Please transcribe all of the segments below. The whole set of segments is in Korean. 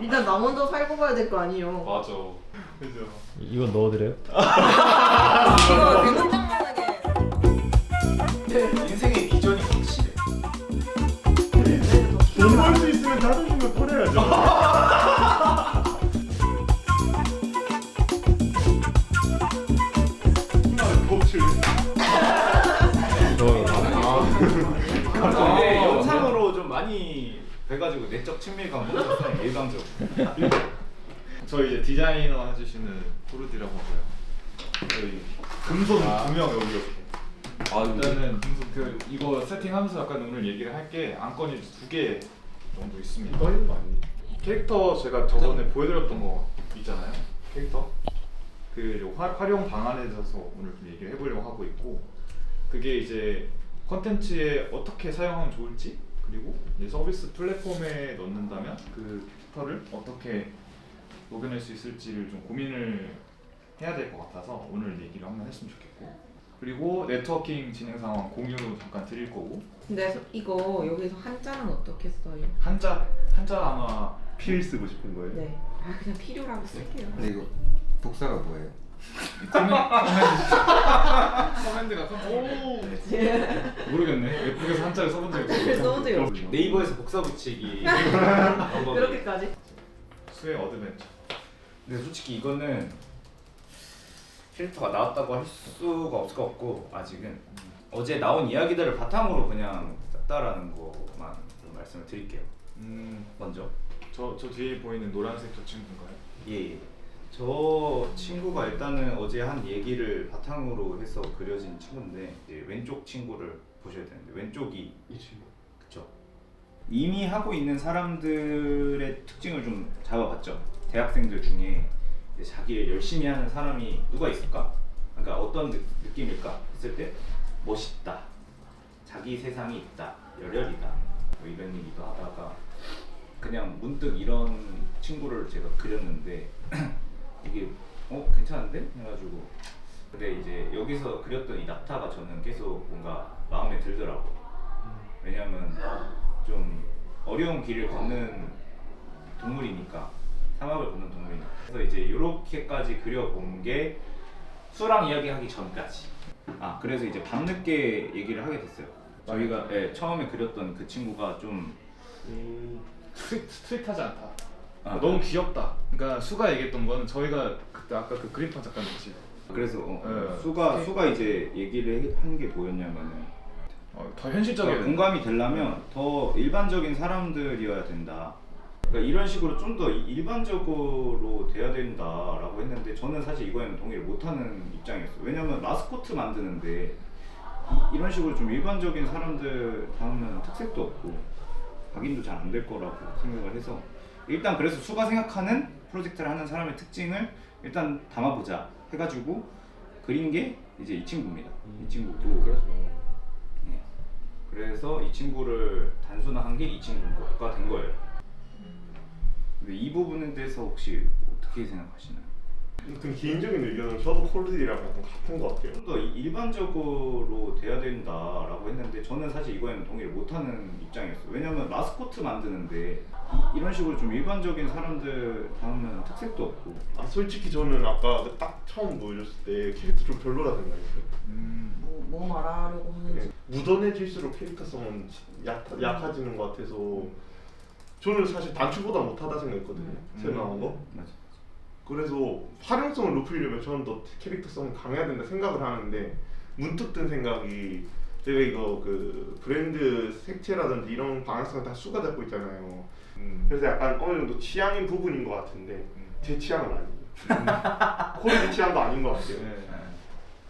일단 나 먼저 살고 가야 될 거 아니에요. 맞아. 그죠. 이거 넣어드려요? 이거 내적 친밀감 보셨어요 일방적으로. 저 이제 디자이너 해주시는 포르디라고 하고요. 저희 금손 두명 여기 이렇게. 아 일단은 그 이거 세팅하면서 약간 오늘 얘기를 할 게 안건이 두 개 정도 있습니다. 이거 있는 거 아니에요? 캐릭터 제가 저번에 보여드렸던 거 있잖아요. 캐릭터 그 화, 활용 방안에 대해서 오늘 좀 얘기를 해보려고 하고 있고 그게 이제 컨텐츠에 어떻게 사용하면 좋을지 그리고 이제 서비스 플랫폼에 넣는다면 그 캐릭터를 어떻게 녹여낼 수 있을지를 좀 고민을 해야 될 것 같아서 오늘 얘기를 한번 했으면 좋겠고 그리고 네트워킹 진행 상황 공유도 잠깐 드릴 거고 근데 서- 이거 여기서 한자는 어떻게 써요? 한자 한자 아마 필 쓰고 싶은 거예요? 네. 아 그냥 필요라고 쓸게요. 근데 이거 복사가 뭐예요? 커맨드가 컨텐츠 모르겠네 웹북에서 한자를 써본 적이 없어 써본 적이 없어. 네이버에서 복사 붙이기. 그렇게까지? 수의 어드벤처 근데 솔직히 이거는 캐릭터가 나왔다고 할 수가 없을 것 같고 아직은 어제 나온 이야기들을 바탕으로 그냥 짰다라는 것만 좀 말씀을 드릴게요. 음, 먼저 저, 저 뒤에 보이는 노란색 저 친구인가요? 예, 예. 저 친구가 일단은 어제 한 얘기를 바탕으로 해서 그려진 친구인데 이제 왼쪽 친구를 보셔야 되는데 왼쪽이 이 친구. 그쵸. 이미 하고 있는 사람들의 특징을 좀 잡아봤죠. 대학생들 중에 이제 자기를 열심히 하는 사람이 누가 있을까? 그러니까 어떤 느, 느낌일까? 했을 때 멋있다, 자기 세상이 있다, 열혈이다 뭐 이런 얘기도 하다가 그냥 문득 이런 친구를 제가 그렸는데 이게 어 괜찮은데? 해가지고. 근데 이제 여기서 그렸던 이 낙타가 저는 계속 뭔가 마음에 들더라고. 왜냐면 좀 어려운 길을 걷는 동물이니까. 사막을 걷는 동물이니까. 그래서 이제 이렇게까지 그려본 게 수랑 이야기하기 전까지. 아 그래서 이제 밤늦게 얘기를 하게 됐어요. 저희가 예, 처음에 그렸던 그 친구가 좀 음, 스트릿, 스트릿하지 않다 아, 너무 귀엽다. 그러니까 수가 얘기했던 거는 저희가 그때 아까 그 그림판 작가님 같이. 그래서 어, 예. 수가 수가 이제 얘기를 한 게 뭐였냐면은. 어, 더 현실적이야 그러니까 공감이 되려면 더 일반적인 사람들이어야 된다. 그러니까 이런 식으로 좀 더 일반적으로 돼야 된다라고 했는데 저는 사실 이거에는 동의를 못하는 입장이었어요. 왜냐면 마스코트 만드는데 이, 이런 식으로 좀 일반적인 사람들 담으면 특색도 없고 각인도 잘 안 될 거라고 생각을 해서 일단 그래서 수가 생각하는 프로젝트를 하는 사람의 특징을 일단 담아보자 해가지고 그린 게 이제 이 친구입니다. 이 친구고 그래서 네. 그래서 이 친구를 단순화한 게 이 친구가 된 거예요. 근데 이 부분에 대해서 혹시 어떻게 생각하시나요? 그 개인적인 의견은 저도 콜드이랑 약간 같은 것 같아요. 좀 더 일반적으로 돼야 된다라고 했는데 저는 사실 이거에는 동의를 못하는 입장이었어요. 왜냐면 마스코트 만드는데 이, 이런 식으로 좀 일반적인 사람들 담으면 특색도 없고 아 솔직히 저는 아까 그딱 처음 보여줬을 때 캐릭터 좀 별로라 생각했어요. 음, 뭐, 뭐 말하려고 하는지. 무던해질수록 캐릭터성은 약, 약해지는 것 같아서 저는 사실 단추보다 못하다 생각했거든요. 음. 새로 나온 거. 맞아. 그래서 활용성을 높이려면 저는 더 캐릭터성이 강해야 된다 생각을 하는데 문득 든 생각이 제가 이거 그 브랜드 색채라든지 이런 방향성을 다 수가 잡고 있잖아요. 음. 그래서 약간 어느 정도 취향인 부분인 것 같은데 제 취향은 아니에요. 코리지 취향도 아닌 것 같아요. 네.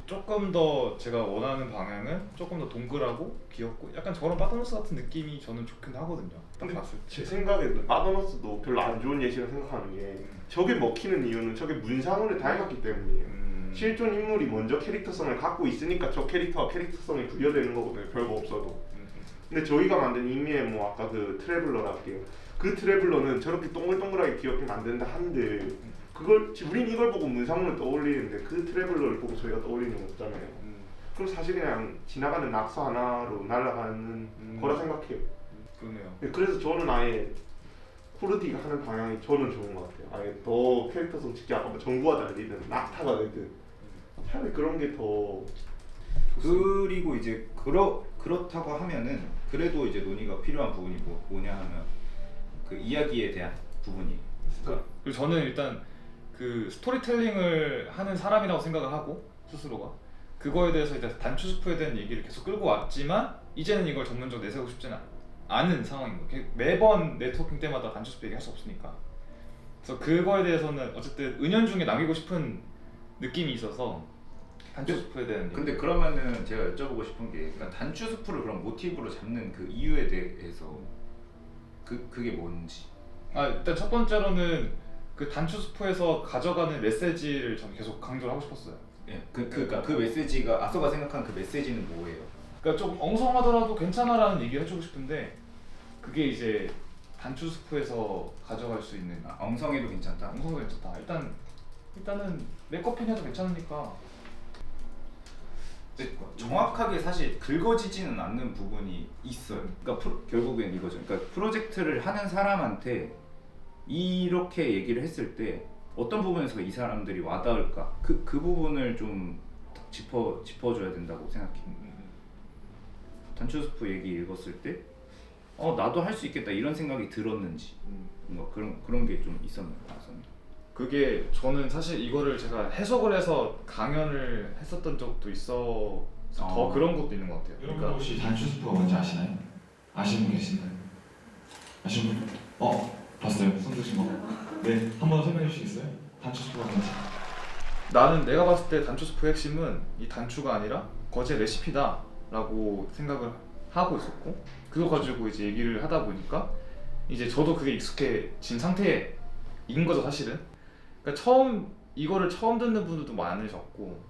조금 더 제가 원하는 방향은 조금 더 동그랗고 귀엽고 약간 저런 바타노스 같은 느낌이 저는 좋긴 하거든요 딱 근데 봤을 때제 생각에는 마더너스도 별로 안 좋은 예시라 생각하는 게 저게 먹히는 이유는 저게 문상으로 다 해놨기 때문이에요. 음. 실존 인물이 먼저 캐릭터성을 갖고 있으니까 저 캐릭터와 캐릭터성이 구별되는 거거든요. 별거 없어도. 음, 음. 근데 저희가 만든 이미의 뭐 아까 그 트래블러라 할게요. 그 트래블러는 저렇게 동글동글하게 귀엽게 만든다 한들 그걸 우린 이걸 보고 문상문을 떠올리는데 그 트래블러를 보고 저희가 떠올리는 건 없잖아요. 음. 그럼 사실 그냥 지나가는 낙서 하나로 날아가는 음. 거라 생각해요. 그러네요 네, 그래서 저는 아예 코르디가 하는 방향이 저는 좋은 것 같아요. 아예 더 캐릭터성 직접 아까 뭐 정구가 달리든 낙타가 되든 차라리 그런 게더 그리고 이제 그러 그렇다고 하면은 그래도 이제 논의가 필요한 부분이 뭐, 뭐냐 하면 그 이야기에 대한 부분이 그러니까 그리고 저는 일단 그 스토리텔링을 하는 사람이라고 생각을 하고 스스로가 그거에 대해서 이제 단추 스프에 대한 얘기를 계속 끌고 왔지만 이제는 이걸 전문적으로 내세우고 싶지는 않은 상황인 거예요. 매번 네트워킹 때마다 단추 스프 얘기할 수 없으니까. 그래서 그거에 대해서는 어쨌든 은연중에 남기고 싶은 느낌이 있어서 단추 스프에 대한 얘기. 근데 그러면은 제가 여쭤보고 싶은 게 그러니까 단추 스프를 그럼 모티브로 잡는 그 이유에 대해서 그 그게 뭔지 아 일단 첫 번째로는 그 단추 스프에서 가져가는 메시지를 저는 계속 강조를 하고 싶었어요. 예, 그, 그, 그러니까 그 메시지가 앞서가 생각한 그 메시지는 뭐예요? 그러니까 좀 엉성하더라도 괜찮아라는 얘기를 해주고 싶은데 그게 이제 단추 스프에서 가져갈 수 있는 아, 엉성해도 괜찮다. 엉성도 괜찮다. 일단 일단은 메커펜 해도 괜찮으니까 근데 정확하게 사실 긁어지지는 않는 부분이 있어요. 그러니까 프로, 결국엔 이거죠. 그러니까 프로젝트를 하는 사람한테 이렇게 얘기를 했을 때 어떤 부분에서 이 사람들이 와닿을까? 그, 그 부분을 좀 짚어 짚어줘야 된다고 생각해요. 단추 스프 얘기 읽었을 때, 어 나도 할 수 있겠다 이런 생각이 들었는지, 뭔가 그런 그런 게 좀 있었나요? 그게 저는 사실 이거를 제가 해석을 해서 강연을 했었던 적도 있어 더 어. 그런 것도 있는 것 같아요. 여러분 그러니까 혹시 단추 스프가 뭔지 아시나요? 아시는 분 계신가요? 아시는 분? 어 봤어요? 손 드신 거. 네 한번 설명해 주시겠어요? 단추 스프가 뭔지. 나는 내가 봤을 때 단추 스프의 핵심은 이 단추가 아니라 거제 레시피다라고 생각을 하고 있었고 그거 가지고 이제 얘기를 하다 보니까 이제 저도 그게 익숙해진 상태인 거죠 사실은. 그러니까 처음 이거를 처음 듣는 분들도 많으셨고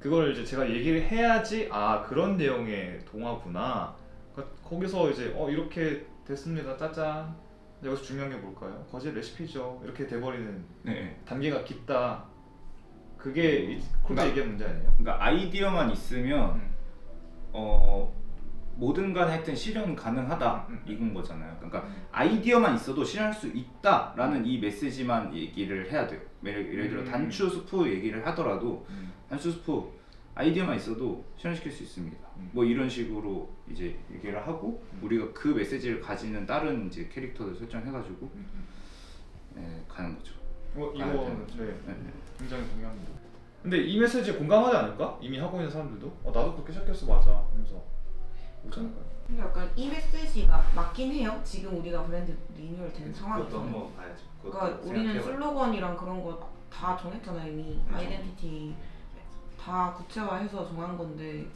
그걸 이제 제가 얘기를 해야지 아 그런 내용의 동화구나. 그러니까 거기서 이제 어 이렇게 됐습니다. 짜잔 여기서 중요한 게 뭘까요? 거제 레시피죠 이렇게 돼버리는 네. 단계가 깊다. 그게 이 코드 그러니까- 얘기한 문제 아니에요? 그러니까 아이디어만 있으면 음. 어 뭐든 간에 하여튼 실현 가능하다 음. 이건 거잖아요. 그러니까 아이디어만 있어도 실현할 수 있다라는 이 메시지만 얘기를 해야 돼요. 예를, 예를 들어 음. 단추 스프 얘기를 하더라도 단추 스프 아이디어만 있어도 실현시킬 수 있습니다. 음. 뭐 이런 식으로 이제 얘기를 하고 우리가 그 메시지를 가지는 다른 이제 캐릭터들 설정해가지고 예, 가는 거죠. 어, 아, 이거는 네, 네, 네. 굉장히 동의합니다. 근데 이 메시지에 공감하지 않을까? 이미 하고 있는 사람들도 어, 나도 그렇게 시작했어 맞아 하면서 오지 않을까요? 근데 약간 이 메시지가 맞긴 해요. 지금 우리가 브랜드 리뉴얼 된 그것도 상황에서. 한번 봐야죠. 그것도 그러니까 우리는 생각해봐요. 슬로건이랑 그런 거 다 정했잖아요 이미 그렇죠. 아이덴티티 다 구체화해서 정한 건데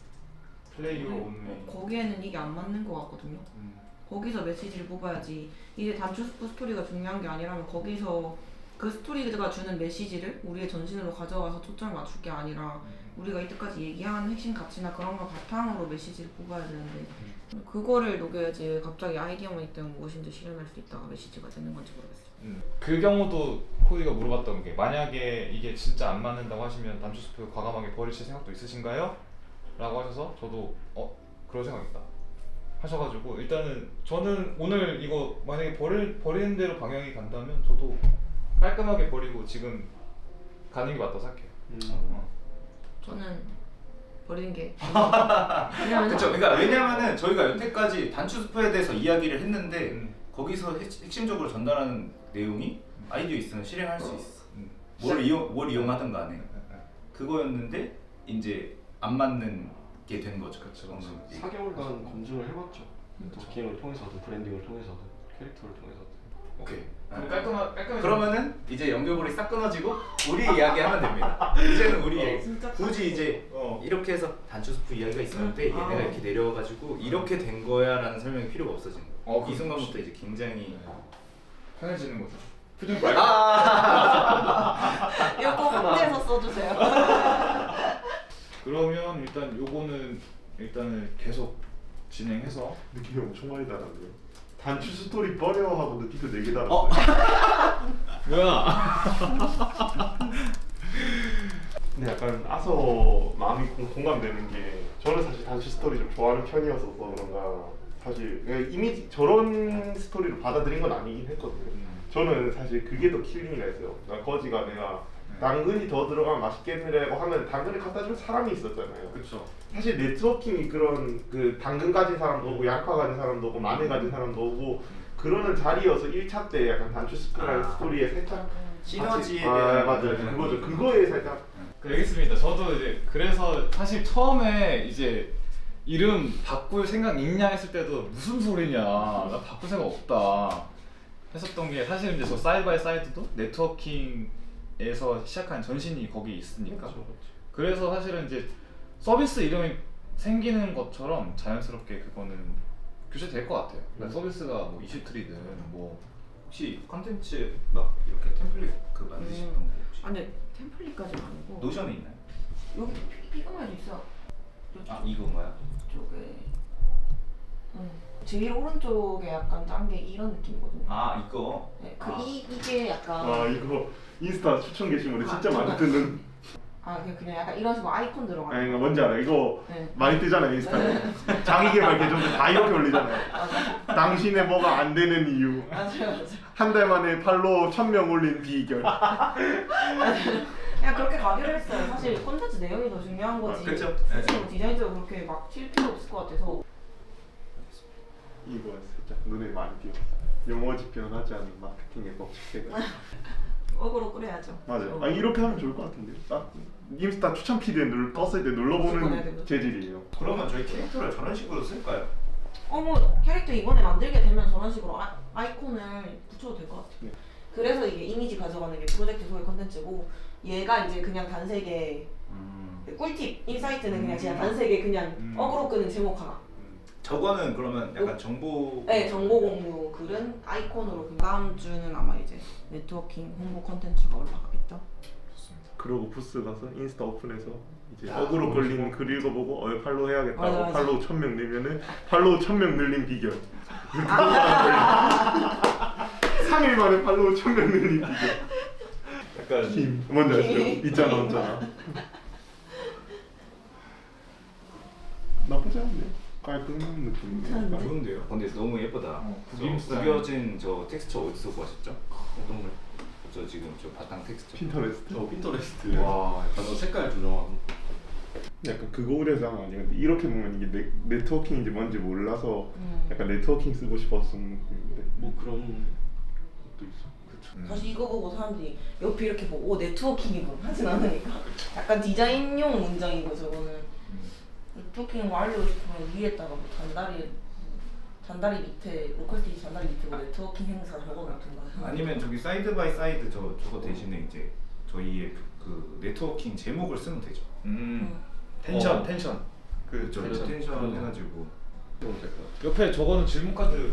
플레이어 음. 온리. 거기에는 이게 안 맞는 것 같거든요. 음. 거기서 메시지를 뽑아야지 이제 단추 스프 스토리가 중요한 게 아니라면 거기서 그 스토리가 주는 메시지를 우리의 전신으로 가져가서 초점을 맞출 게 아니라 우리가 이때까지 얘기한 핵심 가치나 그런 걸 바탕으로 메시지를 뽑아야 되는데 그거를 녹여야지 왜 갑자기 아이디어만 있다면 무엇인지 실현할 수 있다가 메시지가 되는 건지 모르겠어요. 음. 그 경우도 코디가 물어봤던 게 만약에 이게 진짜 안 맞는다고 하시면 단추 스프 과감하게 버리실 생각도 있으신가요? 라고 하셔서 저도 어 그럴 생각 있다 하셔가지고 일단은 저는 오늘 이거 만약에 버릴, 버리는 대로 방향이 간다면 저도 깔끔하게 버리고 지금 가는 게 맞다고 생각해요 어. 저는 버리는 게 왜냐면 그렇죠. 그러니까 왜냐면은 저희가 여태까지 단추 스프에 대해서 이야기를 했는데 음. 거기서 핵, 핵심적으로 전달하는 내용이 아이디어 있으면 실행할 수 있어. 음. 뭘 이용 뭘 이용하든 간에 네, 네. 그거였는데 이제 안 맞는 게 된 거죠. 정도. 4개월간 검증을 해봤죠. 도킹을 통해서도 브랜딩을 통해서도 캐릭터를 통해서도. 오케이 아, 그럼 깔끔하, 깔끔하게 그러면은 이제 연결고리 싹 끊어지고 우리 이야기 하면 됩니다. 이제는 우리 얘기. 진짜 굳이 이제 어. 이렇게 해서 단추 스프 이야기가 있었는데 음. 얘네가 아. 이렇게 내려와가지고 이렇게 된 거야라는 설명이 필요가 없어지는 거예요. 어, 이 그렇죠. 순간부터 이제 굉장히 편해지는 거죠 표정 말고 이거 꼭 확대해서 써주세요. 그러면 일단 요거는 일단은 계속 진행해서 느낌이 엄청 많이 다른데요. 단추 스토리 버려 하고 느낌도 되게. 어. 뭐야 근데 약간 아서 마음이 공, 공감되는 게 저는 사실 단추 스토리 좀 좋아하는 편이어서 그런가 사실 그냥 이미 저런 스토리를 받아들인 건 아니긴 했거든요. 음. 저는 사실 그게 더 킬링이라 했어요. 나 거지가 내가 당근이 더 들어가면 맛있겠느라고 하면 당근을 갖다 줄 사람이 있었잖아요. 그렇죠. 사실 네트워킹이 그런 그 당근 가진 사람도 오고 양파 가진 사람도 오고 마늘 가진 사람도 오고 그러는 자리여서 1차 때 약간 단추 스크라이 아. 스토리에 살짝 시너지에 아, 대한 맞아요. 그거죠. 그거에 살짝 그 알겠습니다. 저도 이제 그래서 사실 처음에 이제 이름 바꿀 생각 있냐 했을 때도 무슨 소리냐 나 바꿀 생각 없다 했었던 게 사실 이제 저 사이드 바이 사이드도 네트워킹 에서 시작한 전신이 거기 있으니까 그렇죠, 그렇죠. 그래서 사실은 이제 서비스 이름이 생기는 것처럼 자연스럽게 그거는 교체될 것 같아요. 그러니까 서비스가 뭐 이슈트리든 뭐 혹시 컨텐츠 막 이렇게 템플릿 그 만드셨던 거 혹시 아 근데 템플릿까지는 아니고 노션에 있나요? 여기 피그마도 있어. 아 이건가요? 쪽에 응. 제일 오른쪽에 약간 짠 게 이런 느낌이거든요. 아 이거 네, 그 아. 이, 이게 약간 아 이거 인스타 추천 게시물에 진짜 많이 뜨는 아 그냥 그냥 약간 이런 식으로 아이콘 들어가는 아니. 뭔지 알아? 이거 네. 많이 뜨잖아요 인스타에 자기개발 계정들 다 이렇게 올리잖아요. 맞아. 당신의 뭐가 안 되는 이유 맞아요, 맞아. 한 달 만에 팔로우 1000명 올린 비결 그냥 그렇게 가기로 했어요. 사실 콘텐츠 내용이 더 중요한 거지. 아, 그쵸. 사실 뭐 디자인적으로 그렇게 막칠 필요 없을 것 같아서. 이거 살짝 눈에 많이 띄었어 영어지 표현하지 않는 마케팅의 법칙 어그로 끌어야죠. 맞아요. 어. 아 이렇게 하면 좋을 것 같은데. 딱 인스타 추천 피드에 눌 떴을 때 눌러보는 되거든. 재질이에요. 그러면 저희 캐릭터를 저런 식으로 쓸까요? 어머 캐릭터 이번에 만들게 되면 저런 식으로 아, 아이콘을 붙여도 될 것 같아요. 네. 그래서 이게 이미지 가져가는 게 프로젝트 소개 컨텐츠고 얘가 이제 그냥 단색의 음. 꿀팁 인사이트는 그냥 진짜 음. 단색의 그냥 음. 어그로 끄는 제목 하나. 저거는 그러면 약간 정보 네 정보 공유 글은 아이콘으로 그냥. 다음 주는 아마 이제 네트워킹 홍보 컨텐츠가 올라가겠죠. 그러고 부스 가서 인스타 오픈해서 이제 야, 어그로 너무 걸린. 글 읽어보고 어 팔로우 해야겠다고 맞아, 맞아. 팔로우 1000명 늘면은 팔로우 1000명 늘린 비결. 3일 만에 팔로우 1000명 늘린 비결. 약간 힘. 뭔지 아시죠? 힘. 있잖아, 있잖아. 나쁘지 않네. 깔끔한 느낌. 괜찮은데? 좋은데요? 근데 너무 예쁘다. 어, 저 구김 스타일. 구겨진 저 텍스처 어디서 구하셨죠? 어떤 걸? 저 지금 저 바탕 텍스처. 핀터레스트. 저 핀터레스트. 와, 약간 너 색깔 조정하고. 약간 그거 우려서 한거 아니야? 근데 이렇게 보면 이게 네, 네트워킹인지 뭔지 몰라서 음. 약간 네트워킹 쓰고 싶었던 느낌인데. 뭐 그런 것도 있어. 음. 사실 이거 보고 사람들이 옆에 이렇게 보고 오 네트워킹이군 하진 않으니까 약간 디자인용 문장이고 저거는 음. 네트워킹 뭐 알리고 싶으면 위에다가 뭐 단다리 단다리 밑에 로컬티지 단다리 밑에 뭐 네트워킹 행사 적어놓든가 아니면 저기 사이드 바이 사이드 저 저거 대신에 이제 저희의 그 네트워킹 제목을 쓰면 되죠. 음. 텐션, 어. 텐션. 그 그렇죠. 텐션. 텐션 그런 거. 해가지고 그럼 될것 같아. 옆에 저거는 질문 카드.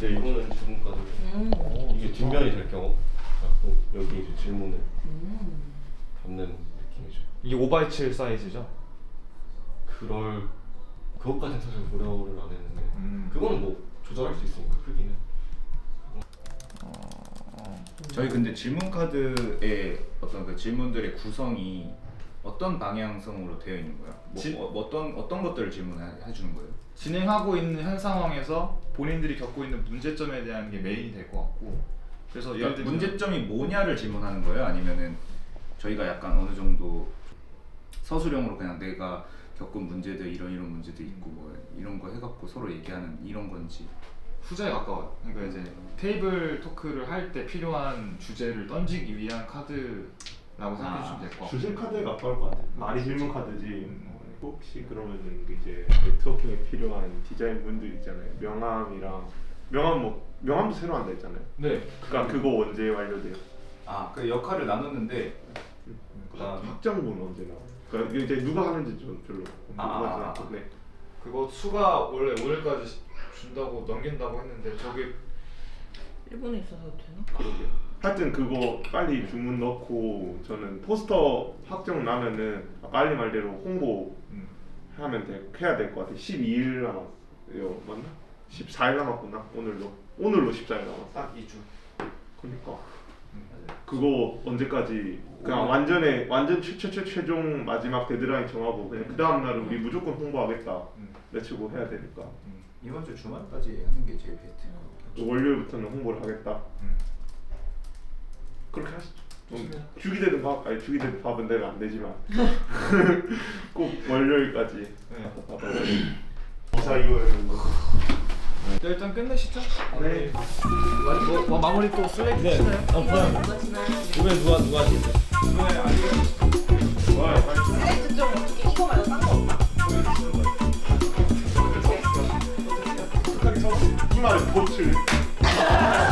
네, 이거는 질문 카드. 음. 이게 뒷면이 될 경우 갖고 여기 이제 질문을 음. 담는 느낌이죠. 이게 5x7 사이즈죠? 그럴 그것까지는 사실 고려를 안 했는데 음. 그거는 뭐 조절할 수 있으니까 크기는. 저희 근데 질문 카드의 어떤 그 질문들의 구성이 어떤 방향성으로 되어 있는 거예요? 뭐, 지- 어, 어떤 어떤 것들을 질문해 주는 거예요? 진행하고 있는 현 상황에서 본인들이 겪고 있는 문제점에 대한 게 메인이 될 것 같고 그래서 예를 그러니까 들면 문제점이 뭐냐를 질문하는 거예요? 아니면은 저희가 약간 어느 정도 서술형으로 그냥 내가 겪은 문제들 이런 이런 문제도 있고 뭐 이런 거 해갖고 서로 얘기하는 이런 건지 후자에 가까워요. 그러니까 이제 테이블 토크를 할 때 필요한 주제를 던지기 위한 카드라고 생각해 주시면 될 것 같고 주제 카드에 가까울 것 같아. 말이 질문 카드지. 음. 혹시 그러면은 이제 네트워킹에 필요한 디자인 분들 있잖아요. 명함이랑 명함 뭐 명함도 새로 한다 했잖아요. 네. 그러니까 그거 언제 완료돼요? 아 그 역할을 나눴는데 그다음 확정분 언제 나와? 그러니까 이게 이제 누가 하는지 좀 별로 아, 아, 궁금하지 아. 않고. 네. 그거 수가 원래 오늘까지 준다고 넘긴다고 했는데 저기 일본에 있어서 되나? 그러게. 하여튼 그거 빨리 주문 넣고 저는 포스터 확정 나면은 알리 말대로 홍보 음. 하면 돼, 해야 될 것 같아. 12일 남았어요. 맞나? 14일 남았구나. 오늘로. 오늘로 14일 남았어. 딱 2주. 그러니까 음. 그거 언제까지 그냥 완전에 완전 최최최 최종 마지막 데드라인 정하고 그냥 그 다음 날은 우리 무조건 홍보하겠다. 음. 내치고 해야 되니까. 음. 이번 주 주말까지 하는 게 제일 베스트. 또 월요일부터는 홍보를 하겠다. 음. 그렇게 하시죠. 음, 되든 밥 아니 되든 밥은 내가 안 되지만 꼭 월요일까지 네. 기사 이거였는데. 네, 일단 끝내시죠. 네. 뭐, 뭐 마무리 또 슬랙 네. 치나요? 어, 그럼 지나요? 이번에 누가 누가 하시죠? 네, 아니요. 좋아요. 빨리 슬랙트 좀 어떻게 이거 말고 딴거 없나? 이 말에 보츠